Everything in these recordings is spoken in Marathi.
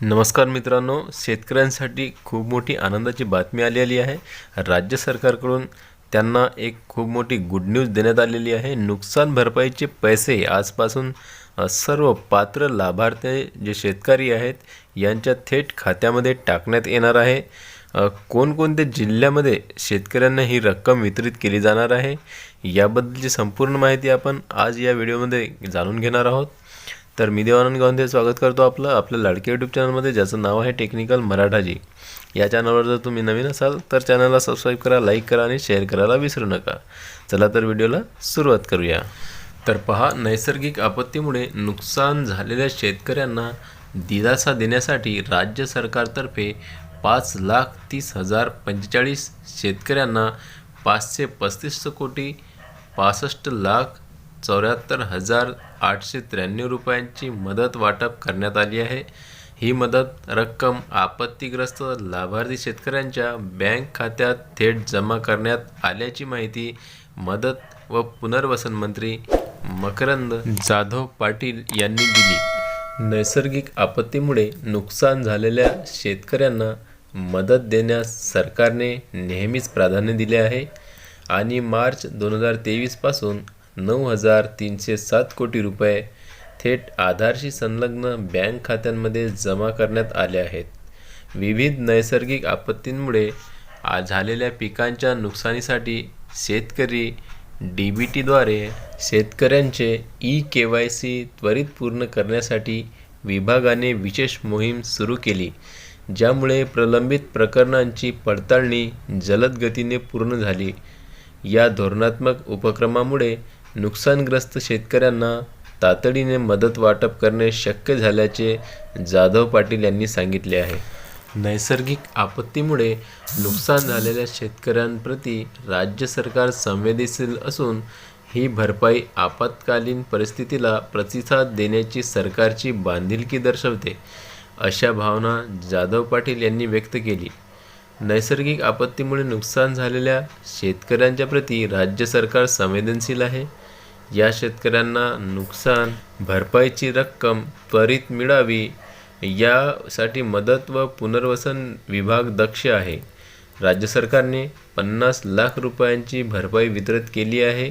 नमस्कार मित्रांनो शेतकऱ्यांसाठी खूप मोठी आनंदाची बातमी आलेली आहे. राज्य सरकारकडून त्यांना एक खूप मोठी गुड न्यूज देण्यात आलेली आहे. नुकसान भरपाईचे पैसे आजपासून सर्व पात्र लाभार्थी जे शेतकरी आहेत यांच्या थेट खात्यामध्ये टाकण्यात येणार आहे. कोणकोणत्या जिल्ह्यामध्ये शेतकऱ्यांना ही रक्कम वितरित केली जाणार आहे याबद्दलची संपूर्ण माहिती आपण आज या व्हिडिओमध्ये जाणून घेणार आहोत. तर मी देवानंद गांधी स्वागत करतो आपलं आपल्या लाडके यूट्यूब चॅनलमध्ये ज्याचं नाव आहे टेक्निकल मराठाजी. या चॅनलवर जर तुम्ही नवीन असाल तर चॅनलला सबस्क्राईब करा लाईक करा आणि शेअर करायला विसरू नका. चला तर व्हिडिओला सुरुवात करूया. तर पहा नैसर्गिक आपत्तीमुळे नुकसान झालेल्या शेतकऱ्यांना दिलासा देण्यासाठी राज्य सरकारतर्फे पाच लाख तीस हजार पंचेचाळीस शेतकऱ्यांना पाचशे पस्तीस कोटी पासष्ट लाख चौऱ्याहत्तर हजार आठशे त्र्याण्णव रुपयांची मदत वाटप करण्यात आली आहे. ही मदत रक्कम आपत्तीग्रस्त लाभार्थी शेतकऱ्यांच्या बँक खात्यात थेट जमा करण्यात आल्याची माहिती मदत व पुनर्वसन मंत्री मकरंद जाधव पाटील यांनी दिली. नैसर्गिक आपत्तीमुळे नुकसान झालेल्या शेतकऱ्यांना मदत देण्यास सरकारने नेहमीच प्राधान्य दिले आहे. आणि मार्च दोन हजार तेवीसपासून नऊ हजार तीनशे सात कोटी रुपये थेट आधारशी संलग्न बँक खात्यांमध्ये जमा करण्यात आले आहेत. विविध नैसर्गिक आपत्तींमुळे आ झालेल्या पिकांच्या नुकसानीसाठी शेतकरी डी बी टीद्वारे शेतकऱ्यांचे ई के वाय सी त्वरित पूर्ण करण्यासाठी विभागाने विशेष मोहीम सुरू केली ज्यामुळे प्रलंबित प्रकरणांची पडताळणी जलद गतीने पूर्ण झाली. या धोरणात्मक उपक्रमामुळे नुकसानग्रस्त शेतकऱ्यांना तातडीने मदत वाटप करणे शक्य झाल्याचे जाधव पाटील यांनी सांगितले आहे. नैसर्गिक आपत्तीमुळे नुकसान झालेल्या शेतकऱ्यांप्रती राज्य सरकार संवेदनशील असून ही भरपाई आपत्कालीन परिस्थितीला प्रतिसाद देण्याची सरकारची बांधिलकी दर्शवते अशा भावना जाधव पाटील यांनी व्यक्त केली. नैसर्गिक आपत्तीमुळे नुकसान झालेल्या शेतकऱ्यांच्या प्रती राज्य सरकार संवेदनशील आहे. या शेतकऱ्यांना नुकसान भरपाईची रक्कम त्वरित मिळावी यासाठी मदत व पुनर्वसन विभाग दक्ष आहे. राज्य सरकारने पन्नास लाख रुपयांची भरपाई वितरित केली आहे.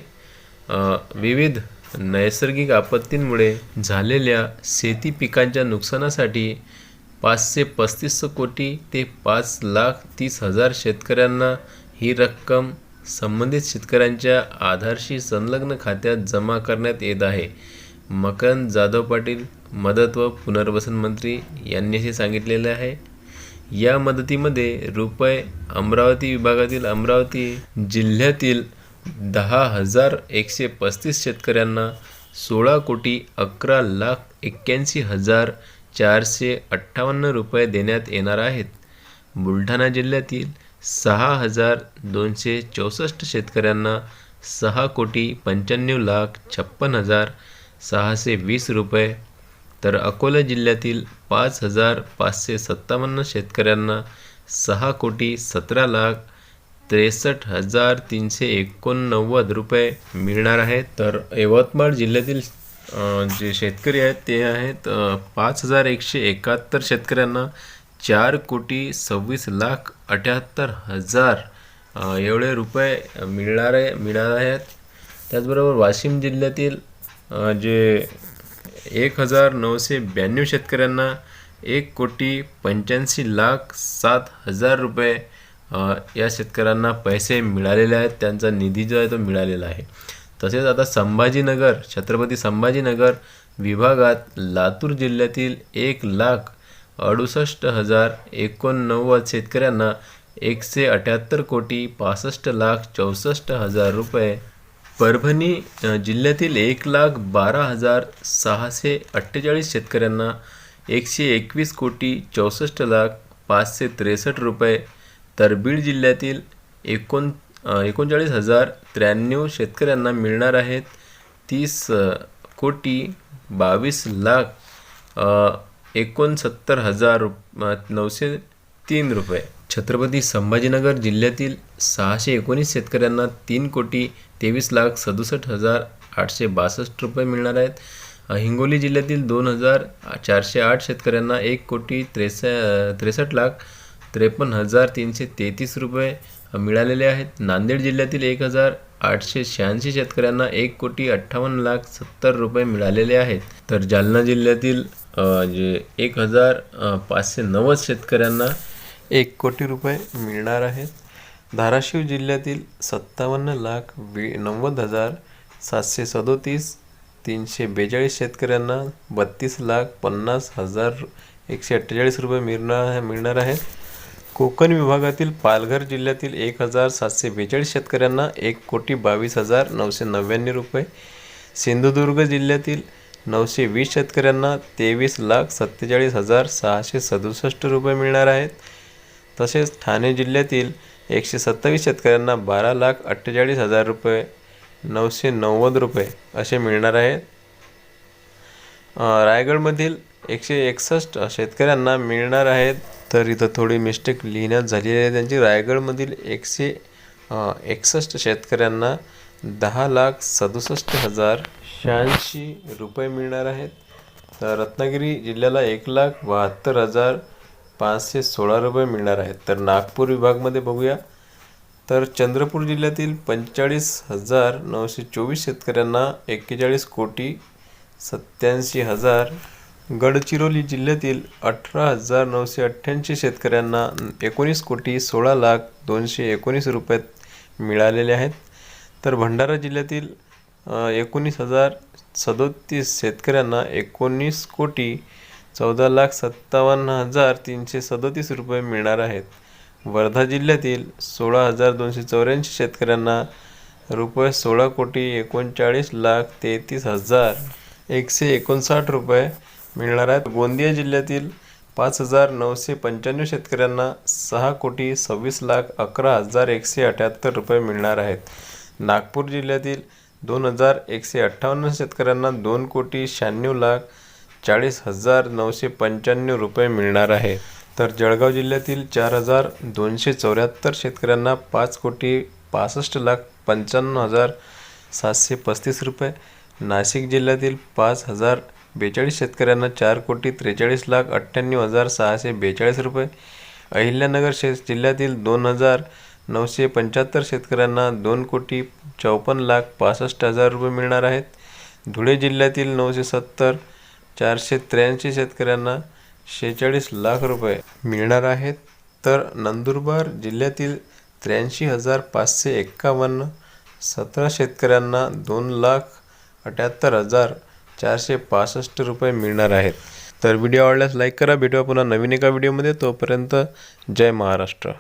विविध नैसर्गिक आपत्तींमुळे झालेल्या शेती पिकांच्या नुकसानासाठी पाचशे पस्तीस कोटी ते पाच लाख तीस हजार शेतकऱ्यांना ही रक्कम संबंधित शेतकऱ्यांच्या आधारशी संलग्न खात्यात जमा करण्यात येत आहे. मकरंद जाधव पाटील मदत व पुनर्वसन मंत्री यांनी असे सांगितलेले आहे. या मदतीमध्ये रुपये अमरावती विभागातील अमरावती जिल्ह्यातील दहा हजार एकशे पस्तीस शेतकऱ्यांना सोळा कोटी अकरा लाख एक्क्याऐंशी हजार चारशे अठ्ठावन्न रुपये देण्यात येणार आहेत. बुलढाणा जिल्ह्यातील सहा हजार दोनशे चौसष्ट शेतकऱ्यांना सहा कोटी पंच्याण्णव लाख छप्पन हजार सहाशे वीस रुपये. तर अकोला जिल्ह्यातील पाच हजार पाचशे सत्तावन्न शेतकऱ्यांना सहा कोटी सतरा लाख त्रेसष्ट हजार तीनशे एकोणनव्वद रुपये मिळणार आहेत. तर यवतमाळ जिल्ह्यातील जे शेतकरी आहेत ते आहेत पाच हजार एकशे एकाहत्तर शेतकऱ्यांना चार कोटी सव्वीस लाख अठ्याहत्तर हजार एवढे रुपये मिळणारे मिळणार आहेत. त्याचबरोबर वाशिम जिल्ह्यातील जे एक हजार नऊशे ब्याण्णव शेतकऱ्यांना एक कोटी पंच्याऐंशी लाख सात हजार रुपये या शेतकऱ्यांना पैसे मिळालेले आहेत. त्यांचा निधी जो आहे तो मिळालेला आहे. तसेच आता संभाजीनगर छत्रपती संभाजीनगर विभागात लातूर जिल्ह्यातील एक लाख अडुसष्ट हजार एकोणनव्वद शेतकऱ्यांना एकशे अठ्याहत्तर कोटी पासष्ट लाख चौसष्ट हजार रुपये. परभणी जिल्ह्यातील एक लाख बारा हजार सहाशे अठ्ठेचाळीस शेतकऱ्यांना एकशे एकवीस कोटी चौसष्ट लाख पाचशे त्रेसष्ट रुपये. तर बीड जिल्ह्यातील एकोण एकोणचाळीस हजार त्र्याण्णव शेतकऱ्यांना मिळणार आहेत तीस कोटी बावीस लाख एकोणसत्तर हजार रुप नऊशे तीन रुपये. छत्रपती संभाजीनगर जिल्ह्यातील सहाशे एकोणीस शेतकऱ्यांना तीन कोटी तेवीस लाख सदुसष्ट हजार आठशे बासष्ट रुपये मिळणार आहेत. हिंगोली जिल्ह्यातील दोन हजार चारशे आठ शेतकऱ्यांना एक कोटी त्रेस त्रेसष्ट लाख त्रेपन्न हजार तीनशे तेहतीस रुपये मिळालेले आहेत. नांदेड जिल्ह्यातील एक हजार आठशे शहाऐंशी शेतकऱ्यांना एक कोटी अठ्ठावन्न लाख सत्तर रुपये मिळालेले आहेत. तर जालना जिल्ह्यातील जे एक हजार पाचशे नव्वद शेतकऱ्यांना एक कोटी रुपये मिळणार आहेत. धाराशिव जिल्ह्यातील सत्तावन्न लाख वी नव्वद हजार सातशे सदोतीस तीनशे बेचाळीस शेतकऱ्यांना बत्तीस लाख पन्नास हजार एकशे अठ्ठेचाळीस रुपये मिळणार मिळणार आहेत. कोकण विभागातील पालघर जिल्ह्यातील एक हजार सातशे बेचाळीस शेतकऱ्यांना एक कोटी बावीस हजार नऊशे नव्याण्णव रुपये. सिंधुदुर्ग जिल्ह्यातील नऊशे वीस शेतकऱ्यांना तेवीस लाख सत्तेचाळीस हजार सहाशे सदुसष्ट रुपये मिळणार आहेत. तसेच ठाणे जिल्ह्यातील एकशे सत्तावीस शेतकऱ्यांना बारा लाख अठ्ठेचाळीस हजार रुपये नऊशे नव्वद रुपये असे मिळणार आहेत. रायगडमधील एकशे एकसष्ट शेतकऱ्यांना मिळणार आहेत. तर इथं थोडी मिस्टेक लिहिण्यात झालेली आहे त्यांची. रायगडमधील एकशे एकसष्ट शेतकऱ्यांना दहा लाख सदुसष्ट हजार शहाऐंशी रुपये मिळणार आहेत. तर रत्नागिरी जिल्ह्याला एक लाख बहात्तर हजार पाचशे सोळा रुपये मिळणार आहेत. तर नागपूर विभागमध्ये बघूया. तर चंद्रपूर जिल्ह्यातील पंचेचाळीस हजार नऊशे चोवीस शेतकऱ्यांना एक्केचाळीस कोटी सत्याऐंशी हजार गडचिरोली जिल्ह्यातील अठरा हजार नऊशे अठ्ठ्याऐंशी शेतकऱ्यांना एकोणीस कोटी सोळा लाख दोनशे एकोणीस रुपये मिळालेले आहेत. तर भंडारा जिल्ह्यातील एकोणीस हजार सदोतीस शेतकऱ्यांना एकोणीस कोटी चौदा लाख सत्तावन्न हजार तीनशे सदोतीस रुपये मिळणार आहेत. वर्धा जिल्ह्यातील सोळा हजार दोनशे चौऱ्याऐंशी शेतकऱ्यांना रुपये सोळा कोटी एकोणचाळीस लाख तेहतीस हजार एकशे एकोणसाठ रुपये मिळणार आहेत. गोंदिया जिल्ह्यातील पाच हजार नऊशे पंच्याण्णव शेतकऱ्यांना सहा कोटी सव्वीस लाख अकरा हजार एकशे अठ्याहत्तर रुपये मिळणार आहेत. नागपूर जिल्ह्यातील दोन हजार एकशे अठ्ठावन्न शेतकऱ्यांना दोन कोटी शहाण्णव लाख चाळीस हजार नऊशे पंच्याण्णव रुपये मिळणार आहे. तर जळगाव जिल्ह्यातील चार हजार दोनशे चौऱ्याहत्तर शेतकऱ्यांना पाच कोटी पासष्ट लाख पंच्याण्णव हजार सातशे पस्तीस रुपये. नाशिक जिल्ह्यातील पाच हजार बेचाळीस शेतकऱ्यांना चार कोटी त्रेचाळीस लाख अठ्ठ्याण्णव हजार सहाशे बेचाळीस रुपये. अहिल्यानगर शे जिल्ह्यातील दोन हजार नऊशे पंच्याहत्तर शेतकऱ्यांना दोन कोटी चौपन्न लाख पासष्ट हजार रुपये मिळणार आहेत. धुळे जिल्ह्यातील नऊशे सत्तर चारशे त्र्याऐंशी शेतकऱ्यांना शेहेचाळीस लाख रुपये मिळणार आहेत. तर नंदुरबार जिल्ह्यातील त्र्याऐंशी हजार पाचशे एक्कावन्न सतरा शेतकऱ्यांना दोन लाख अठ्याहत्तर हजार चारशे पासष्ट रुपये मिळणार आहेत. तर व्हिडिओ आवडल्यास लाईक करा. भेटूया पुन्हा नवीन एका व्हिडिओमध्ये. तोपर्यंत जय महाराष्ट्र.